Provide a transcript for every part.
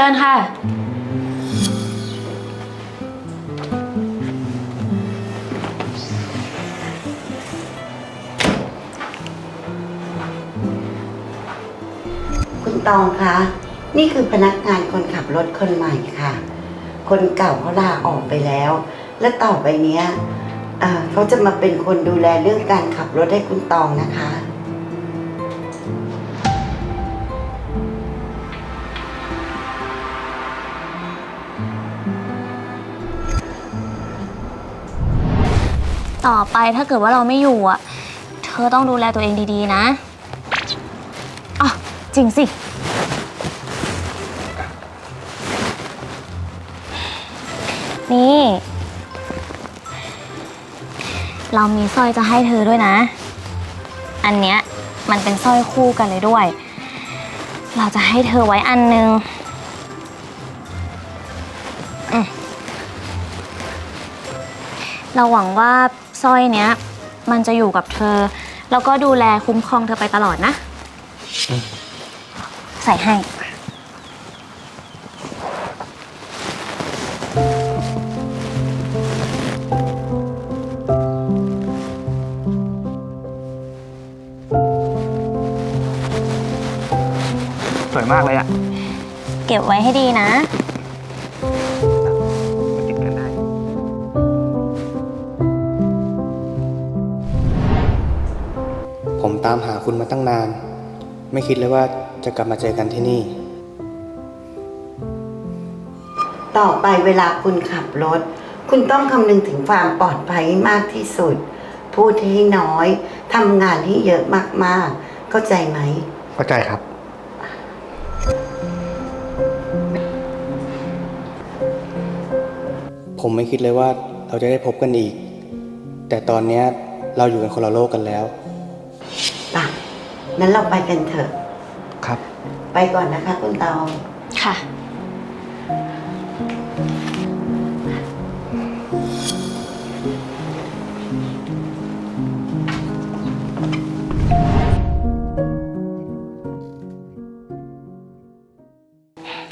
ชิญค่ะ คุณตองคะ นี่คือพนักงานคนขับรถคนใหม่ค่ะ คนเก่าเขาลาออกไปแล้ว และต่อไปเนี้ยเอ่อเขาจะมาเป็นคนดูแลเรื่องการขับรถให้คุณตองนะคะ ต่อไปถ้าเกิดว่าเราไม่อยู่อะ เธอต้องดูแลตัวเองดีๆนะอ๋อจริงสิ นี่ เรามีสร้อยจะให้เธอด้วยนะ อันเนี้ยมันเป็นสร้อยคู่กันเลยด้วย เราจะให้เธอไว้อันนึงเราหวังว่า สร้อยเนี้ย มันจะอยู่กับเธอ แล้วก็ดูแลคุ้มครองเธอไปตลอดนะ ใส่ให้ สวยมากเลยอะเก็บไว้ให้ดีนะ ตามหาคุณมาตั้งนาน ไม่คิดเลยว่าจะกลับมาเจอกันที่นี่ ต่อไปเวลาคุณขับรถ คุณต้องคำนึงถึงความปลอดภัยให้มากที่สุด พูดให้น้อยทำงานให้เยอะมากๆ เข้าใจไหม เข้าใจครับ ผมไม่คิดเลยว่าเราจะได้พบกันอีก แต่ตอนเนี้ยเราอยู่กันคนละโลกกันแล้วป่ะ นั้นเราไปกันเถอะ ครับ ไปก่อนนะคะ คุณตอง ค่ะ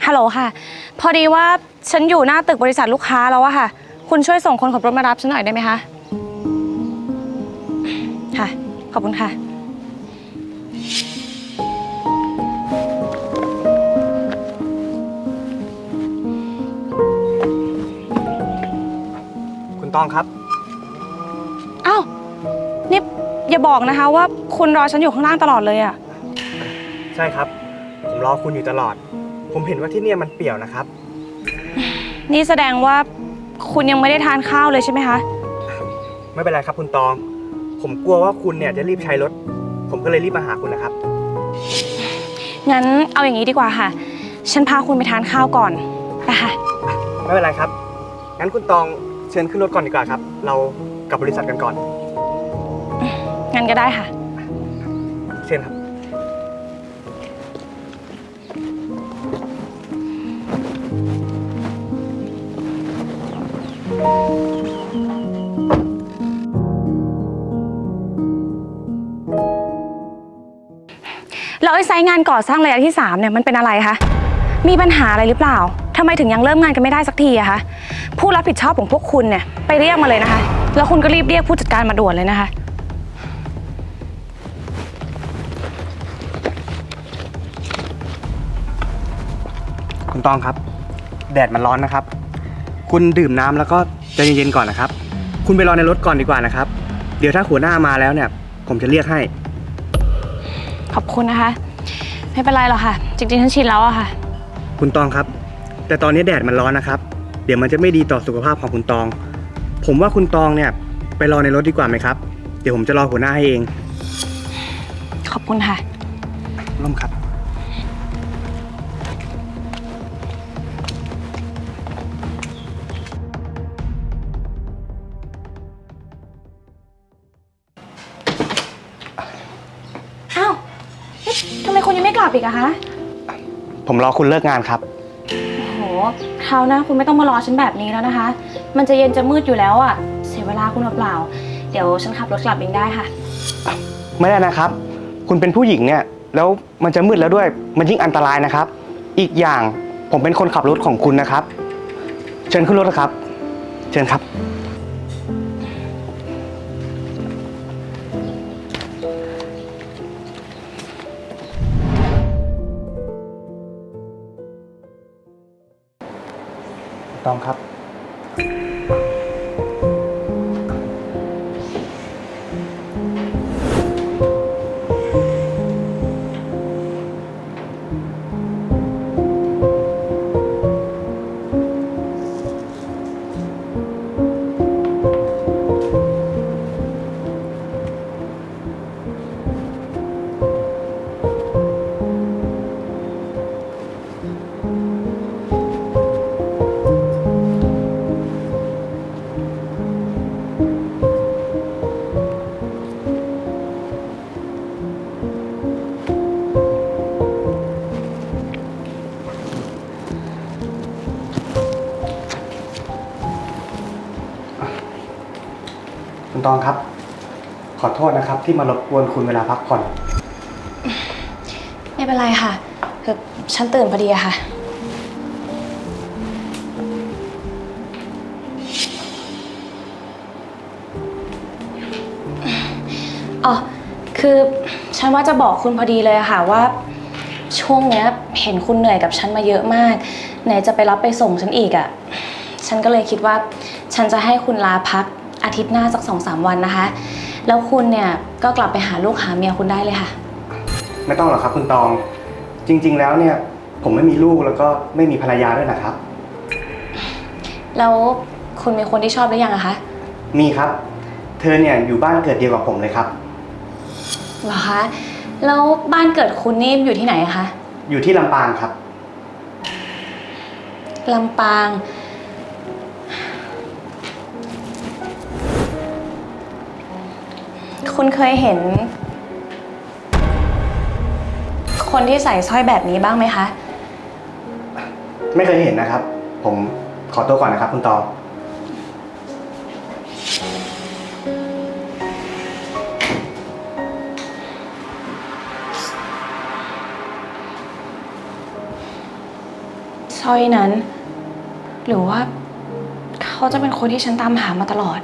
ฮัลโหลค่ะ พอดีว่าฉันอยู่หน้าตึกบริษัทลูกค้าแล้วอะค่ะ คุณช่วยส่งคนขับรถมารับฉันหน่อยได้ไหมคะ ค่ะ ขอบคุณค่ะ ต้องครับ อ้าวนี่อย่าบอกนะคะว่าคุณรอฉันอยู่ข้างล่างตลอดเลยอะใช่ครับ ผมรอคุณอยู่ตลอด ผมเห็นว่าที่เนี่ยมันเปี่ยวนะครับ นี่แสดงว่าคุณยังไม่ได้ทานข้าวเลยใช่ไหมคะ ไม่เป็นไรครับคุณตอง ผมกลัวว่าคุณเนี่ยจะรีบใช้รถ ผมก็เลยรีบมาหาคุณนะครับ งั้นเอาอย่างนี้ดีกว่าค่ะ ฉันพาคุณไปทานข้าวก่อนไปค่ะไม่เป็นไรครับ งั้นคุณตอง เชิญขึ้นรถก่อนดีกว่าครับ เรากลับบริษัทกันก่อน งั้นก็ได้ค่ะ เชิญครับ แล้วไอ้ไซต์งานก่อสร้างระยะที่ 3 เนี่ยมันเป็นอะไรคะ มีปัญหาอะไรหรือเปล่า ทำไมถึงยังเริ่มงานกันไม่ได้สักทีอะคะ ผู้รับผิดชอบของพวกคุณเนี่ยไปเรียกมาเลยนะคะ แล้วคุณก็รีบเรียกผู้จัดการมาด่วนเลยนะคะ คุณตองครับ แดดมันร้อนนะครับ คุณดื่มน้ำแล้วก็ใจเย็นๆก่อนนะครับ คุณไปรอในรถก่อนดีกว่านะครับ เดี๋ยวถ้าหัวหน้ามาแล้วเนี่ย ผมจะเรียกให้ ขอบคุณนะคะ ไม่เป็นไรหรอกค่ะ จริงๆฉันชินแล้วอะค่ะ คุณตองครับ แต่ตอนนี้แดดมันร้อนนะครับ เดี๋ยวมันจะไม่ดีต่อสุขภาพของคุณตอง ผมว่าคุณตองเนี่ยไปรอในรถดีกว่าไหมครับ เดี๋ยวผมจะรอหัวหน้าให้เองขอบคุณค่ะ ร่มครับ อ้าวนี่ทำไมคุณยังไม่กลับอีกอะคะ ผมรอคุณเลิกงานครับโอ้โห คราวหน้าคุณไม่ต้องมารอฉันแบบนี้แล้วนะคะ มันจะเย็นจะมืดอยู่แล้วอะเสียเวลาคุณเปล่าๆเดี๋ยวฉันขับรถกลับเองได้ค่ะ ไม่ได้นะครับ คุณเป็นผู้หญิงเนี่ยแล้วมันจะมืดแล้วด้วยมันยิ่งอันตรายนะครับ อีกอย่างผมเป็นคนขับรถของคุณนะครับ เชิญขึ้นรถนะครับ เชิญครับ ต้องครับ ตองครับ ขอโทษนะครับ ที่มารบกวนคุณเวลาพักผ่อน ไม่เป็นไรค่ะคือฉันตื่นพอดีอะค่ะ อ๋อ คือฉันว่าจะบอกคุณพอดีเลยอะค่ะว่า ช่วงเนี้ยเห็นคุณเหนื่อยกับฉันมาเยอะมาก ไหนจะไปรับไปส่งฉันอีกอะฉันก็เลยคิดว่า ฉันจะให้คุณลาพัก อาทิตย์หน้าสักสองสามวันนะคะ แล้วคุณเนี่ยก็กลับไปหาลูกหาเมียคุณได้เลยค่ะ ไม่ต้องหรอกครับ คุณตอง จริง ๆ แล้วเนี่ย ผมไม่มีลูกแล้วก็ไม่มีภรรยาด้วยนะครับ แล้วคุณมีคนที่ชอบหรือยังอะคะมีครับ เธอเนี่ยอยู่บ้านเกิดเดียวกับผมเลยครับ เหรอคะแล้วบ้านเกิดคุณนี่อยู่ที่ไหนอะคะอยู่ที่ลำปางครับ ลำปาง คุณเคยเห็น คนที่ใส่สร้อยแบบนี้บ้างไหมคะ ไม่เคยเห็นนะครับ ผมขอตัวก่อนนะครับ คุณตองสร้อยนั้น หรือว่า เขาจะเป็นคนที่ฉันตามหามาตลอด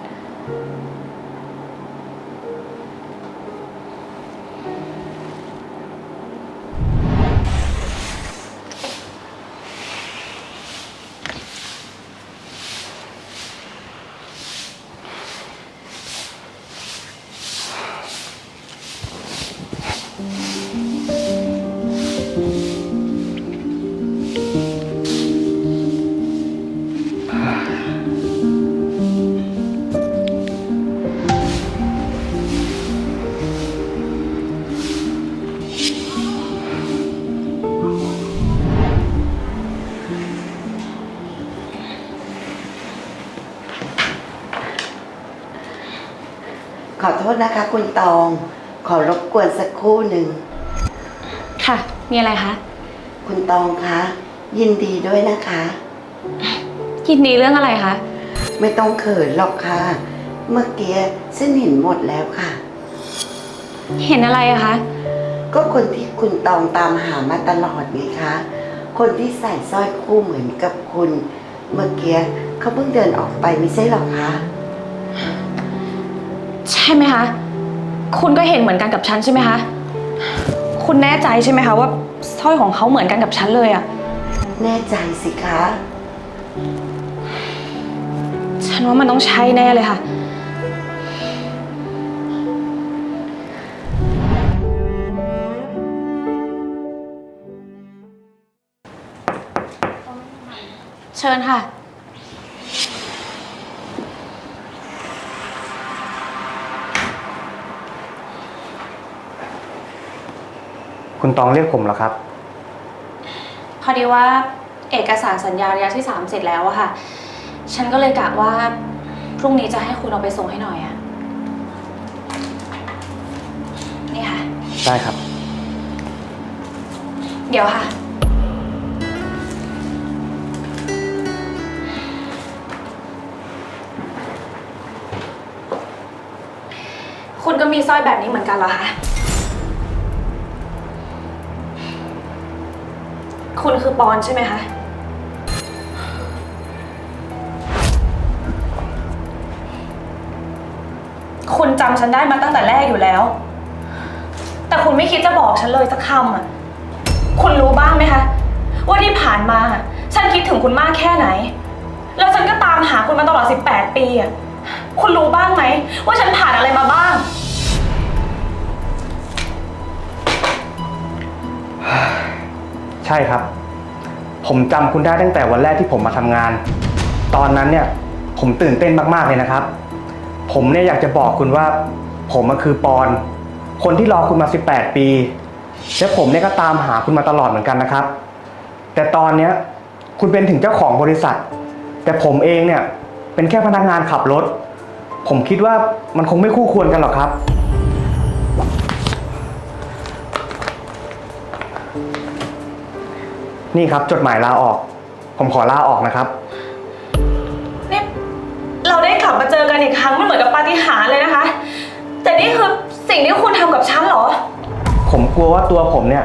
โทษนะคะ คุณตอง ขอรบกวนสักครู่หนึ่ง ค่ะ มีอะไรคะ คุณตองคะ ยินดีด้วยนะคะ ยินดีเรื่องอะไรคะ ไม่ต้องเขินหรอกค่ะ เมื่อกี้ฉันเห็นหมดแล้วค่ะ เห็นอะไรอะคะ ก็คนที่คุณตองตามหามาตลอดไงคะ คนที่ใส่สร้อยคู่เหมือนกับคุณ เมื่อกี้เขาเพิ่งเดินออกไปไม่ใช่หรอคะ ใช่ไหมคะ คุณก็เห็นเหมือนกันกับฉันใช่ไหมคะ คุณแน่ใจใช่ไหมคะว่าสร้อยของเขาเหมือนกันกับฉันเลยอะแน่ใจสิคะ ฉันว่ามันต้องใช่แน่เลยค่ะ เชิญค่ะ คุณตองเรียกผมเหรอครับ พอดีว่าเอกสารสัญญาระยะที่ 3 เสร็จแล้วอะค่ะ ฉันก็เลยกะว่า พรุ่งนี้จะให้คุณเอาไปส่งให้หน่อยอะนี่ค่ะ ได้ครับ เดี๋ยวค่ะ คุณก็มีสร้อยแบบนี้เหมือนกันเหรอคะ คุณคือปอนใช่ไหมคะ คุณจำฉันได้มาตั้งแต่แรกอยู่แล้ว แต่คุณไม่คิดจะบอกฉันเลยสักคำอะ คุณรู้บ้างไหมคะ ว่าที่ผ่านมา ฉันคิดถึงคุณมากแค่ไหน แล้วฉันก็ตามหาคุณมาตลอด 18 ปีอะ คุณรู้บ้างไหม ว่าฉันผ่านอะไรมาบ้าง ใช่ครับ ผมจำคุณได้ตั้งแต่วันแรกที่ผมมาทำงาน ตอนนั้นเนี่ยผมตื่นเต้นมากๆเลยนะครับ ผมเนี่ยอยากจะบอกคุณว่า ผมมันคือปอน คนที่รอคุณมา 18 ปีและผมเนี่ยก็ตามหาคุณมาตลอดเหมือนกันนะครับ แต่ตอนเนี้ยคุณเป็นถึงเจ้าของบริษัท แต่ผมเองเนี่ยเป็นแค่พนักงานขับรถ ผมคิดว่ามันคงไม่คู่ควรกันหรอกครับ นี่ครับ จดหมายลาออก ผมขอลาออกนะครับ นี่เราได้กลับมาเจอกันอีกครั้งมันเหมือนกับปาฏิหาริย์เลยนะคะ แต่นี่คือสิ่งที่คุณทำกับฉันเหรอ ผมกลัวว่าตัวผมเนี่ย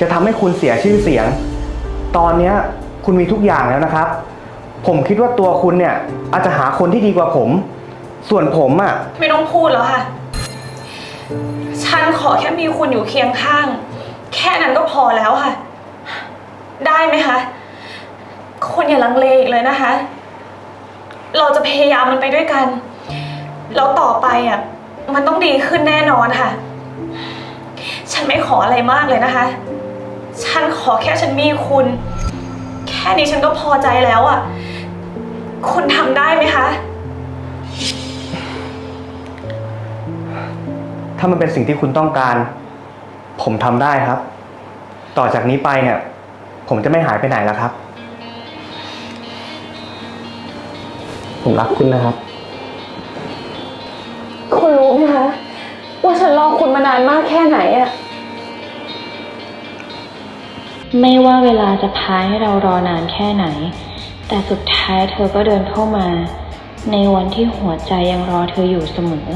จะทำให้คุณเสียชื่อเสียง ตอนเนี้ยคุณมีทุกอย่างแล้วนะครับ ผมคิดว่าตัวคุณเนี่ย อาจจะหาคนที่ดีกว่าผม ส่วนผมอะ ไม่ต้องพูดแล้วค่ะ ฉันขอแค่มีคุณอยู่เคียงข้าง แค่นั้นก็พอแล้วค่ะ ได้ไหมคะ คุณอย่าลังเลอีกเลยนะคะ เราจะพยายามมันไปด้วยกัน แล้วต่อไปอะ มันต้องดีขึ้นแน่นอนค่ะ ฉันไม่ขออะไรมากเลยนะคะ ฉันขอแค่ฉันมีคุณ แค่นี้ฉันก็พอใจแล้วอะ คุณทำได้ไหมคะ ถ้ามันเป็นสิ่งที่คุณต้องการ ผมทำได้ครับ ต่อจากนี้ไปเนี่ย ผมจะไม่หายไปไหนแล้วครับ ผมรักคุณนะครับ คุณรู้ไหมคะว่าฉันรอคุณมานานมากแค่ไหนอะไม่ว่าเวลาจะพาให้เรารอนานแค่ไหน แต่สุดท้ายเธอก็เดินเข้ามา ในวันที่หัวใจยังรอเธออยู่เสมอ